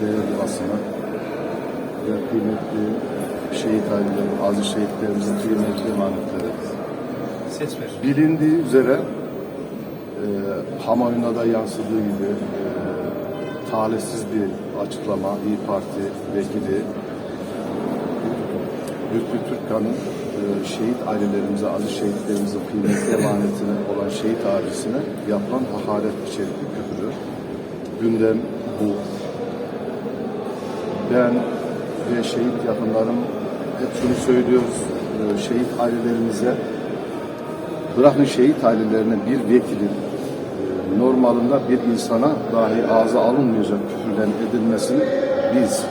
değerli basına ve kıymetli şehit aileleri, aziz şehitlerimizin kıymetli emanetleri. Ses ver. Bilindiği üzere e, kamuoyuna da yansıdığı gibi e, talihsiz bir açıklama İyi Parti vekili Lütfü Türkkan'ın e, şehit ailelerimize, aziz şehitlerimizin kıymetli emanetine olan şehit ailesine yapılan hakaret içerikli küfürü. Gündem bu. Ben ve şehit yakınlarım hep şunu söylüyoruz. e, Şehit ailelerimize bırakın şehit ailelerine bir vekilin e, normalinde bir insana dahi ağza alınmayacak küfürlerin edilmesini biz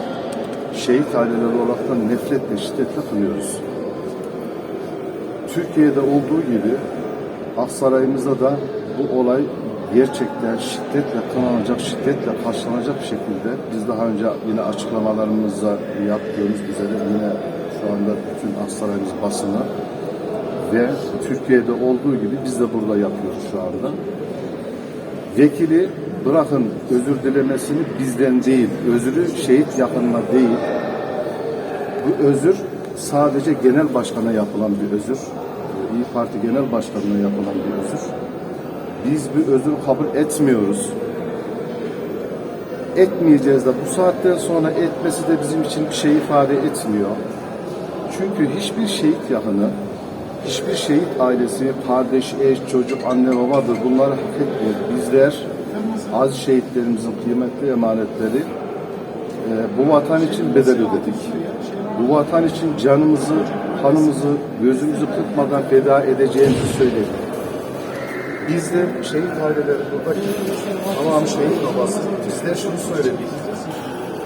şehit aileleri olarak nefretle, şiddetle kınıyoruz. Türkiye'de olduğu gibi Aksaray'ımızda da bu olay gerçekten şiddetle kınanacak, şiddetle karşılanacak bir şekilde biz daha önce yine açıklamalarımızda yaptığımız üzere yine şu anda bütün Aksaray'ımız basını ve Türkiye'de olduğu gibi biz de burada yapıyoruz şu anda. Vekili bırakın özür dilemesini bizden değil, özürü şehit yakınına değil, bu özür sadece genel başkana yapılan bir özür. İyi Parti Genel Başkanı'na yapılan bir özür. Biz bu özür kabul etmiyoruz. Etmeyeceğiz de bu saatten sonra etmesi de bizim için bir şey ifade etmiyor. Çünkü hiçbir şehit yakını, hiçbir şehit ailesi, kardeş, eş, çocuk, anne, babadır. Bunları hak etmiyor. Bizler az şehitlerimizin kıymetli emanetleri e, bu vatan için bedel ödedik. Bu vatan için canımızı, kanımızı, gözümüzü kırpmadan feda edeceğimizi söyledik. Biz de şehit aileleri buradaki tamam şehit babası. Biz şunu söyledik.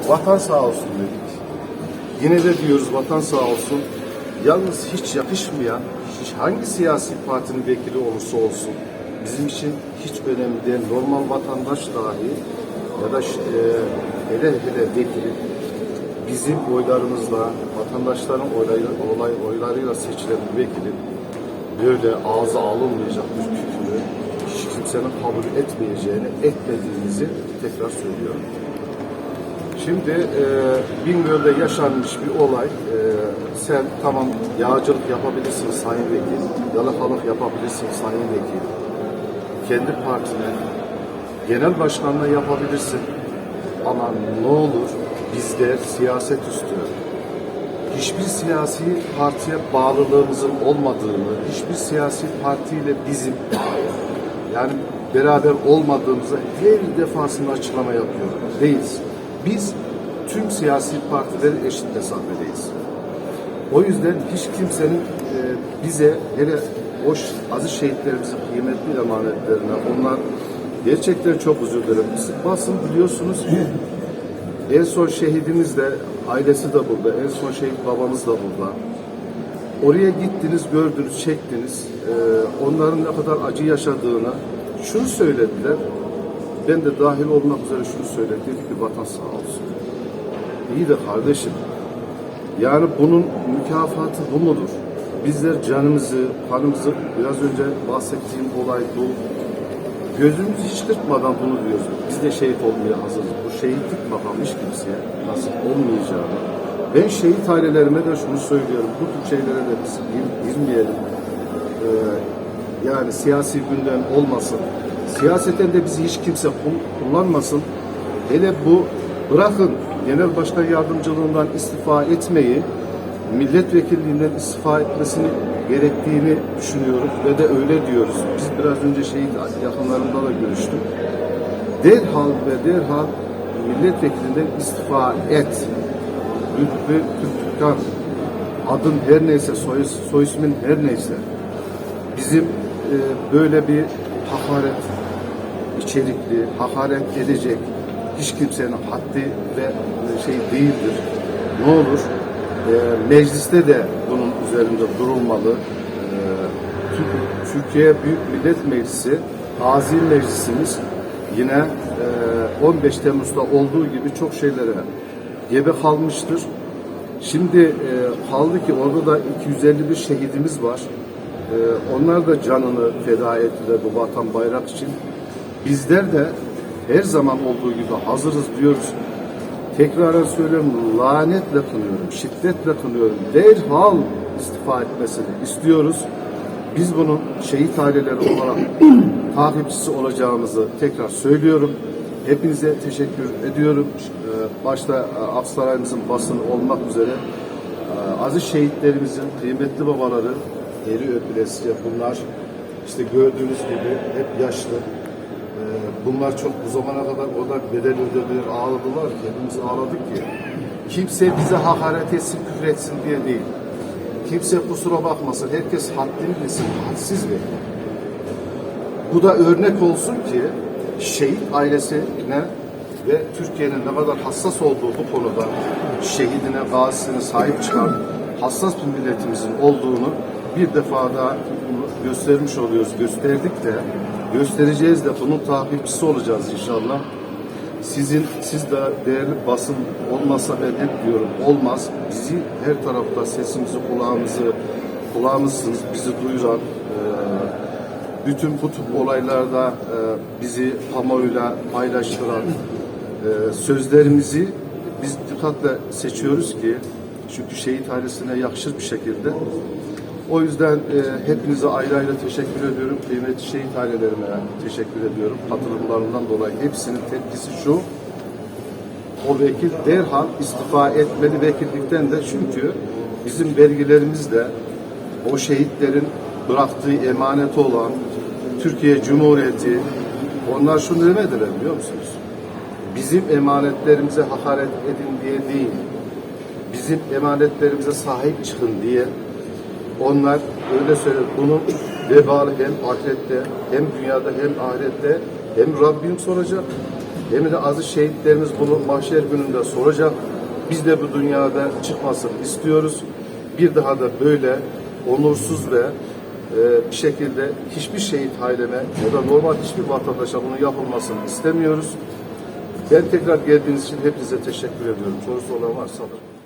Vatan sağ olsun dedik. Yine de diyoruz vatan sağ olsun. Yalnız hiç yakışmayan, hiç hangi siyasi partinin vekili olursa olsun bizim için hiç önemli değil. Normal vatandaş dahi ya da e, hele hele vekili bizim oylarımızla, vatandaşların oyları, olay, oylarıyla seçilen bir vekilin böyle ağza alınmayacak bir kimsenin kabul etmeyeceğini, etmediğimizi tekrar söylüyorum. Şimdi e, Bingöl'de yaşanmış bir olay. E, sen tamam yağcılık yapabilirsin sayın vekil, yalakalık yapabilirsin sayın vekil. Kendi partine, genel başkanlığı yapabilirsin. Ama ne olur bizler siyaset üstü, hiçbir siyasi partiye bağlılığımızın olmadığını, hiçbir siyasi partiyle bizim yani beraber olmadığımızı her defasında açıklama yapıyorum. Değiliz. Biz tüm siyasi partilerin eşit mesafedeyiz. O yüzden hiç kimsenin e, bize hele o ş- aziz şehitlerimizin kıymetli emanetlerine onlar gerçekten çok özür dilerim. Basın biliyorsunuz en son şehidimiz de ailesi de burada. En son şehit babamız da burada. Oraya gittiniz, gördünüz, çektiniz. Ee, onların ne kadar acı yaşadığını şunu söylediler. Ben de dahil olmak üzere şunu söyledim. Dedi ki vatan sağ olsun. İyi de kardeşim. Yani bunun mükafatı bu mudur? Bizler canımızı, kanımızı biraz önce bahsettiğim olay bu. Gözümüzü hiç kırpmadan bunu diyoruz. Biz de şehit olmaya hazırız. Bu şehitlik makamı hiç kimseye nasip olmayacağını. Ben şehit ailelerime de şunu söylüyorum. Bu tür şeylere de biz gir- girmeyelim. Ee, yani siyasi gündem olmasın. Siyaseten de bizi hiç kimse kul- kullanmasın. Hele bu bırakın genel başkan yardımcılığından istifa etmeyi, milletvekilliğinden istifa etmesini gerektiğini düşünüyoruz ve de öyle diyoruz. Biz biraz önce şehit yakınlarında da görüştük. Derhal ve derhal milletvekilinden istifa et. Lütfü Türkkan adın her neyse, soy, soy ismin her neyse bizim e, böyle bir hakaret içerikli, hakaret edecek hiç kimsenin haddi ve e, şey değildir. Ne olur e, mecliste de bunun üzerinde durulmalı. E, Tür- Türkiye Büyük Millet Meclisi, Gazi Meclisimiz yine e, 15 Temmuz'da olduğu gibi çok şeylere gebe kalmıştır. Şimdi e, kaldı ki orada da 251 şehidimiz var. E, onlar da canını feda ettiler bu vatan bayrak için. Bizler de her zaman olduğu gibi hazırız diyoruz. Tekraren söylüyorum lanetle kınıyorum, şiddetle kınıyorum. Derhal istifa etmesini istiyoruz. Biz bunun şehit aileleri olarak takipçisi olacağımızı tekrar söylüyorum. Hepinize teşekkür ediyorum. Ee, Başta e, Aksaray'ımızın basını olmak üzere e, aziz şehitlerimizin kıymetli babaları eri öpülesice bunlar işte gördüğünüz gibi hep yaşlı. Ee, Bunlar çok bu zamana kadar o kadar bedel ödediler, ağladılar ki, hepimiz ağladık ki. Kimse bize hakaret etsin, küfür etsin diye değil. Kimse kusura bakmasın, herkes haddini bilsin, hadsiz bir. Bu da örnek olsun ki şehit ailesine ve Türkiye'nin ne kadar hassas olduğu bu konuda şehidine, gazisine sahip çıkan hassas bir milletimizin olduğunu bir defa daha göstermiş oluyoruz. Gösterdik de, göstereceğiz de bunun takipçisi olacağız inşallah. Sizin, siz de değerli basın olmasa ben hep diyorum olmaz. Bizi her tarafta sesimizi, kulağımızı, kulağımızsınız, bizi duyuran, eee bütün bu tip olaylarda e, bizi kamuoyuyla paylaştıran e, sözlerimizi biz dikkatle seçiyoruz ki çünkü şehit ailesine yakışır bir şekilde. O yüzden e, hepinize ayrı ayrı teşekkür ediyorum. Kıymetli şehit ailelerime teşekkür ediyorum. Katılımlarından dolayı hepsinin tepkisi şu. O vekil derhal istifa etmeli vekillikten de çünkü bizim vergilerimizle o şehitlerin bıraktığı emaneti olan Türkiye Cumhuriyeti onlar şunu demediler biliyor musunuz? Bizim emanetlerimize hakaret edin diye değil, bizim emanetlerimize sahip çıkın diye onlar öyle söyledi. Bunun vebalı hem ahirette hem dünyada hem ahirette hem Rabbim soracak hem de aziz şehitlerimiz bunu mahşer gününde soracak. Biz de bu dünyada çıkmasını istiyoruz. Bir daha da böyle onursuz ve bir şekilde hiçbir şehit aileme ya da normal hiçbir vatandaşa bunun yapılmasını istemiyoruz. Ben tekrar geldiğiniz için hepinize teşekkür ediyorum. Sorusu olan varsa alırım.